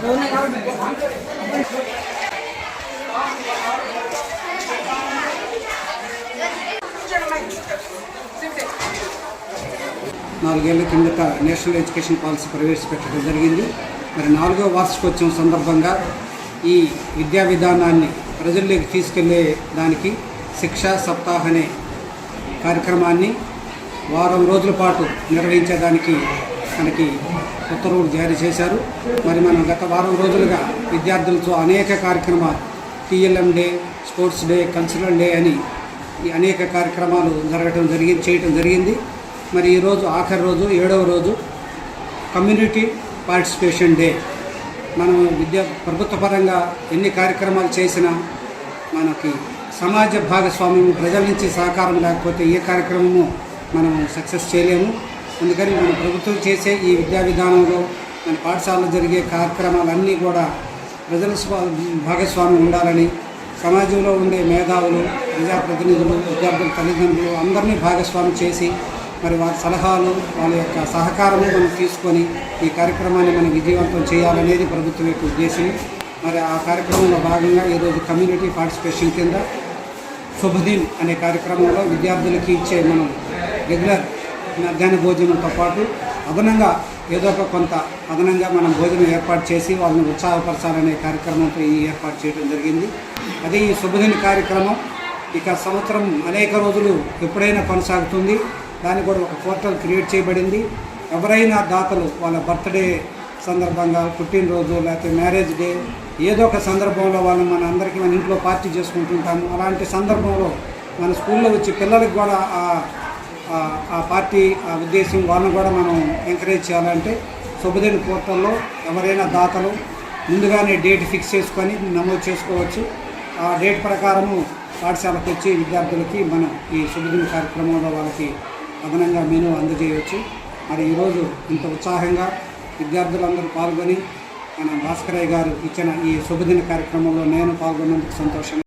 너네. 가면 నాలుగేళ్ళ కిందట national education policy ప్రవేశపెట్టడం జరిగింది. మరి నాలుగో వార్షికోత్సవం సందర్భంగా ఈ విద్యా విధానాన్ని ప్రజల్లోకి తీసుకెళ్ళే దానికి శిక్షా సప్తాహ్ అనే కార్యక్రమాన్ని వారం రోజుల పాటు నిర్వహించేదానికి మనకి ఉత్తర్వులు జారీ చేశారు. మరి మనం గత వారం రోజులుగా విద్యార్థులతో అనేక కార్యక్రమాలు TLM day sports day cultural day అని ఈ అనేక కార్యక్రమాలు జరగటం జరిగింది చేయటం జరిగింది. మరి ఈరోజు ఆఖరి రోజు ఏడవ రోజు కమ్యూనిటీ పార్టిసిపేషన్ డే. మనం విద్యా ప్రభుత్వ పరంగా ఎన్ని కార్యక్రమాలు చేసినా మనకి సమాజ భాగస్వామ్యం ప్రజల నుంచి సహకారం లేకపోతే ఏ కార్యక్రమము మనం సక్సెస్ చేయలేము. అందుకని మన ప్రభుత్వం చేసే ఈ విద్యా విధానంలో మన పాఠశాలలో జరిగే కార్యక్రమాలన్నీ కూడా ప్రజల స్వా భాగస్వామ్యం ఉండాలని సమాజంలో ఉండే మేధావులు ప్రజాప్రతినిధులు విద్యార్థుల తల్లిదండ్రులు అందరినీ భాగస్వామి చేసి మరి వారి సలహాలు వాళ్ళ యొక్క సహకారము మనం తీసుకొని ఈ కార్యక్రమాన్ని మనం విజయవంతం చేయాలనేది ప్రభుత్వం యొక్క ఉద్దేశం. మరి ఆ కార్యక్రమంలో భాగంగా ఈరోజు కమ్యూనిటీ పార్టిసిపేషన్ కింద శుభదీన్ అనే కార్యక్రమంలో విద్యార్థులకి ఇచ్చే మనం రెగ్యులర్ మధ్యాహ్న భోజనంతో పాటు అదనంగా ఏదో ఒక కొంత అదనంగా మనం భోజనం ఏర్పాటు చేసి వాళ్ళని ఉత్సాహపరచాలనే కార్యక్రమంతో ఈ ఏర్పాటు చేయడం జరిగింది. అదే ఈ శుభదిన కార్యక్రమం ఇక సంవత్సరం అనేక రోజులు ఎప్పుడైనా కొనసాగుతుంది. దానికి కూడా ఒక పోర్టల్ క్రియేట్ చేయబడింది. ఎవరైనా దాతలు వాళ్ళ బర్త్డే సందర్భంగా పుట్టినరోజు లేకపోతే మ్యారేజ్ డే ఏదో ఒక సందర్భంలో వాళ్ళు మన అందరికీ మన ఇంట్లో పార్టీ చేసుకుంటుంటాము. అలాంటి సందర్భంలో మన స్కూల్లో వచ్చి పిల్లలకు కూడా ఆ- ఆ- పార్టీ ఆ ఉద్దేశం వాళ్ళని కూడా మనం ఎంకరేజ్ చేయాలంటే శుభదిన పోర్టల్లో ఎవరైనా దాతలు ముందుగానే డేట్ ఫిక్స్ చేసుకొని నమోదు చేసుకోవచ్చు. ఆ డేట్ ప్రకారము పాఠశాలకు వచ్చి విద్యార్థులకి మనం ఈ శుభదిన కార్యక్రమంలో వాళ్ళకి అదనంగా మెనూ అందజేయవచ్చు మరి ఈరోజు ఇంత ఉత్సాహంగా విద్యార్థులందరూ పాల్గొని మన భాస్కరయ్య గారు ఇచ్చిన ఈ శుభదిన కార్యక్రమంలో నేను పాల్గొన్నందుకు సంతోషం.